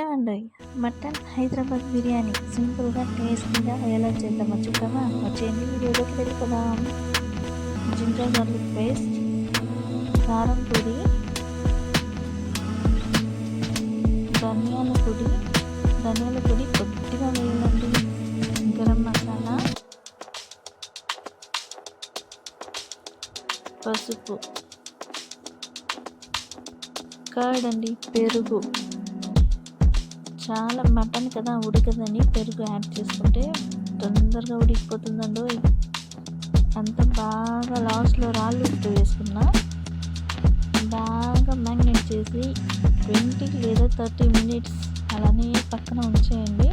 ఏమండి మటన్ హైదరాబాద్ బిర్యానీ. సింపుల్గా టేస్టీగా ఎలా చేద్దామో చూద్దామా? వచ్చేయండి వీడియోలోకి వెళ్ళిపోదాం? జింజర్ గార్లిక్ పేస్ట్ కారం పొడి ధనియాల పొడి. ధనియాల పొడి కొద్దిగా వేయాలండి. గరం మసాలా పసుపు. కర్డ్ అండి పెరుగు. చాలా మటన్ కదా ఉడకదని పెరుగు యాడ్ చేసుకుంటే తొందరగా ఉడికిపోతుందండో. అంత బాగా లాస్ట్లో రాళ్ళు ఉప్పు వేసుకున్నా. బాగా మ్యాగ్నేట్ చేసి ట్వంటీ లేదా థర్టీ మినిట్స్ అలానే పక్కన ఉంచేయండి.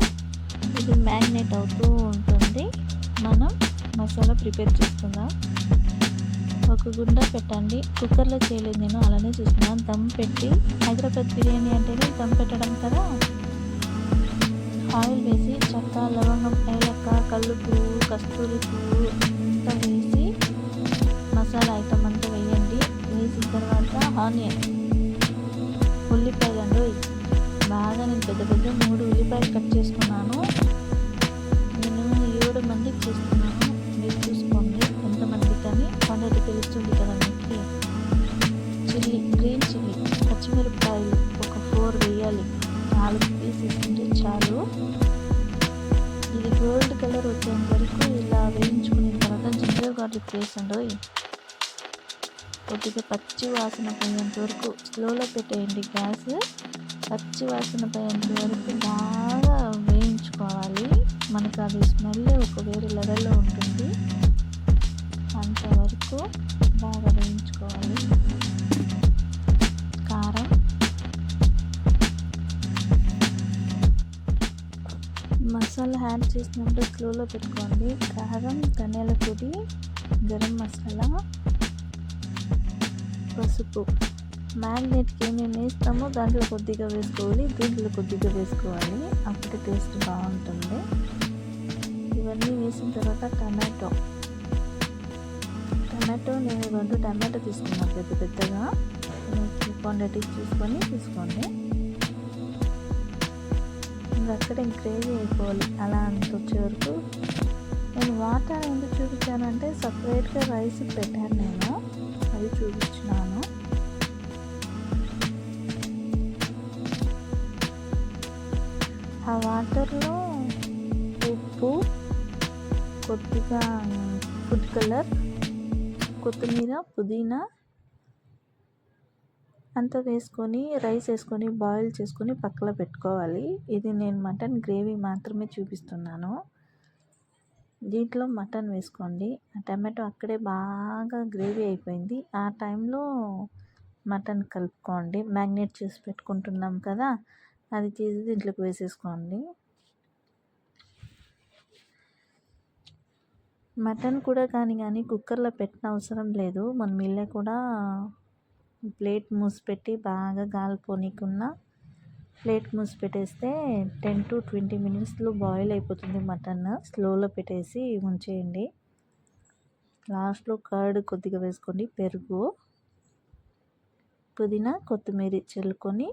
ఇది మ్యాగ్నేట్ అవుతూ ఉంటుంది. మనం మసాలా ప్రిపేర్ చేసుకుందాం. ఒక గుండ పెట్టండి. కుక్కర్లో చేయలేదు నేను అలానే చూస్తున్నాను. దమ్ పెట్టి హైదరాబాద్ బిర్యానీ అంటేనే దమ్ పెట్టడం కదా? ఆయిల్ వేసి చెక్క లవంగం ఏలక్క కల్లుపు కస్తూరి పువ్వు అంతా వేసి మసాలా ఐటమ్ అంతా వేయండి. వేసిన తర్వాత ఆనియన్. నాలుగు చాలు. ఇది గోల్డ్ కలర్ వచ్చేంత వరకు ఇలా వేయించుకున్న తర్వాత జింజర్ గార్లిక్ వేసండి కొద్దిగా పచ్చి వాసన పోయేంత వరకు స్లోలో పెట్టేయండి గ్యాస్. పచ్చి వాసన పోయేంత వరకు బాగా వేయించుకోవాలి. మనకు అది స్మెల్ ఒక వేరే లెవెల్లో ఉంటుంది అంతవరకు బాగా వేయించుకోవాలి. కారం. మసాలా యాడ్ చేసినప్పుడు స్లోలో పెట్టుకోండి. కారం ధనియాల పొడి గరం మసాలా పసుపు. మ్యాగ్నెట్కి ఏమేమి వేస్తామో దాంట్లో కొద్దిగా వేసుకోవాలి. దీంట్లో కొద్దిగా వేసుకోవాలి. అప్పుడు టేస్ట్ బాగుంటుంది. ఇవన్నీ వేసిన తర్వాత టమాటో. టమాటో నేను రెండు టమాటో తీసుకున్నాను. పెద్ద పెద్దగా. క్వాంటిటీ చూసుకొని తీసుకోండి. అక్కడే గ్రేవీ అయిపోవాలి. అలా అంత వరకు నేను వాటర్ ఎందుకు చూపించానంటే సపరేట్గా రైస్ పెట్టాను నేను. అది చూపించినాను. ఆ వాటర్లో ఉప్పు కొద్దిగా ఫుడ్ కలర్ కొత్తిమీర పుదీనా అంతా వేసుకొని రైస్ వేసుకొని బాయిల్ చేసుకొని పక్కన పెట్టుకోవాలి. ఇది నేను మటన్ గ్రేవీ మాత్రమే చూపిస్తున్నాను. దీంట్లో మటన్ వేసుకోండి. టమాటో అక్కడే బాగా గ్రేవీ అయిపోయింది. ఆ టైంలో మటన్ కలుపుకోండి. మ్యాగ్నేట్ చేసి పెట్టుకుంటున్నాం కదా అది తీసి దీంట్లోకి వేసేసుకోండి. మటన్ కూడా కానీ కానీ కుక్కర్లో పెట్టిన అవసరం లేదు. మనం మిల్లే కూడా ప్లేట్ మూసిపెట్టి బాగా బాగా గాలిపోనీకున్న ప్లేట్ మూసి పెట్టేస్తే టెన్ టు ట్వంటీ మినిట్స్లో బాయిల్ అయిపోతుంది మటన్. స్లోలో పెట్టేసి ఉంచేయండి. లాస్ట్లో కర్డ్ కొద్దిగా వేసుకోండి. పెరుగు పుదీనా కొత్తిమీర చల్లుకొని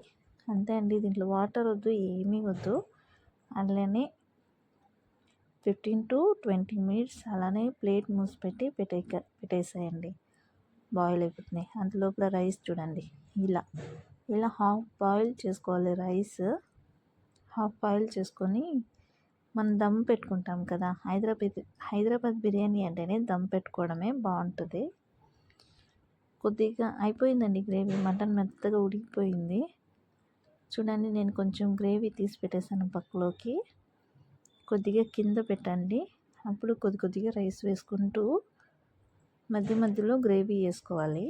అంతే అండి. దీంట్లో వాటర్ వద్దు ఏమీ వద్దు. అలానే ఫిఫ్టీన్ టు ట్వంటీ మినిట్స్ అలానే ప్లేట్ మూసి పెట్టి పెట్టే పెట్టేసేయండి. బాయిల్ అయిపోతుంది అంతలోపల రైస్ చూడండి. ఇలా ఇలా హాఫ్ బాయిల్ చేసుకోవాలి రైస్. హాఫ్ బాయిల్ చేసుకొని మనం దమ్ పెట్టుకుంటాం కదా. హైదరాబాద్ హైదరాబాద్ బిర్యానీ అంటేనే దమ్ పెట్టుకోవడమే బాగుంటుంది. కొద్దిగా అయిపోయిందండి గ్రేవీ. మటన్ మెత్తగా ఉడికిపోయింది. చూడండి నేను కొంచెం గ్రేవీ తీసి పెట్టేసాను పక్కలోకి. కొద్దిగా కింద పెట్టండి. అప్పుడు కొద్ది కొద్దిగా రైస్ వేసుకుంటూ మధ్య మధ్యలో గ్రేవీ వేసుకోవాలి.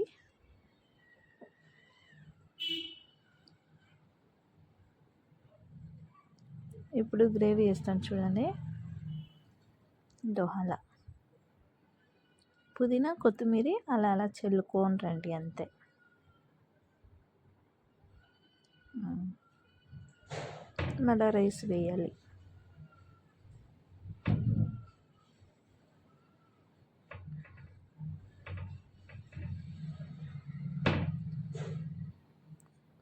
ఇప్పుడు గ్రేవీ వేస్తాను చూడండి. దోహల. పుదీనా కొత్తిమీర అలా అలా చల్లుకొని రండి అంతే. మళ్ళీ రైస్ వేయాలి.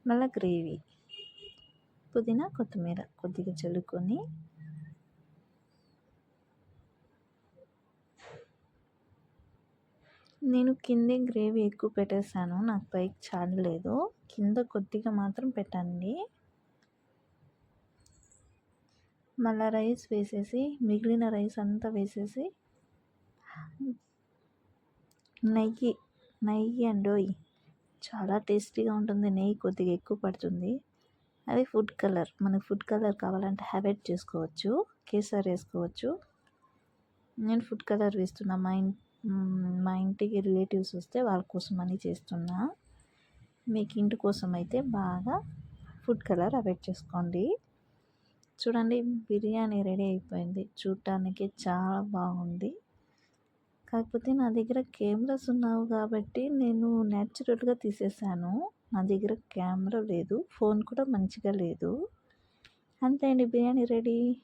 మళ్ళీ గ్రేవీ. పుదీనా కొత్తిమీర కొద్దిగా చల్లుకొని నేను కిందే గ్రేవీ ఎక్కువ పెట్టేశాను. నాకు పైకి చాలలేదు. కింద కొద్దిగా మాత్రం పెట్టండి. మళ్ళీ రైస్ వేసేసి మిగిలిన రైస్ అంతా వేసేసి నెయ్యి నెయ్యి అండి చాలా టేస్టీగా ఉంటుంది నెయ్యి కొద్దిగా ఎక్కువ పడుతుంది. అది ఫుడ్ కలర్ మనకు ఫుడ్ కలర్ కావాలంటే హ్యావెట్ చేసుకోవచ్చు కేసర్ వేసుకోవచ్చు. నేను ఫుడ్ కలర్ వేస్తున్నా మా ఇన్ మా ఇంటికి రిలేటివ్స్ వస్తే వాళ్ళ కోసం అని చేస్తున్నా. మీకు ఇంటి కోసం అయితే బాగా ఫుడ్ కలర్ అవాయిడ్ చేసుకోండి. చూడండి బిర్యానీ రెడీ అయిపోయింది చూడటానికి చాలా బాగుంది. కాకపోతే నా దగ్గర కెమెరాస్ ఉన్నావు కాబట్టి నేను న్యాచురల్గా తీసేసాను. నా దగ్గర కెమెరా లేదు ఫోన్ కూడా మంచిగా లేదు. అంతే అండి బిర్యానీ రెడీ?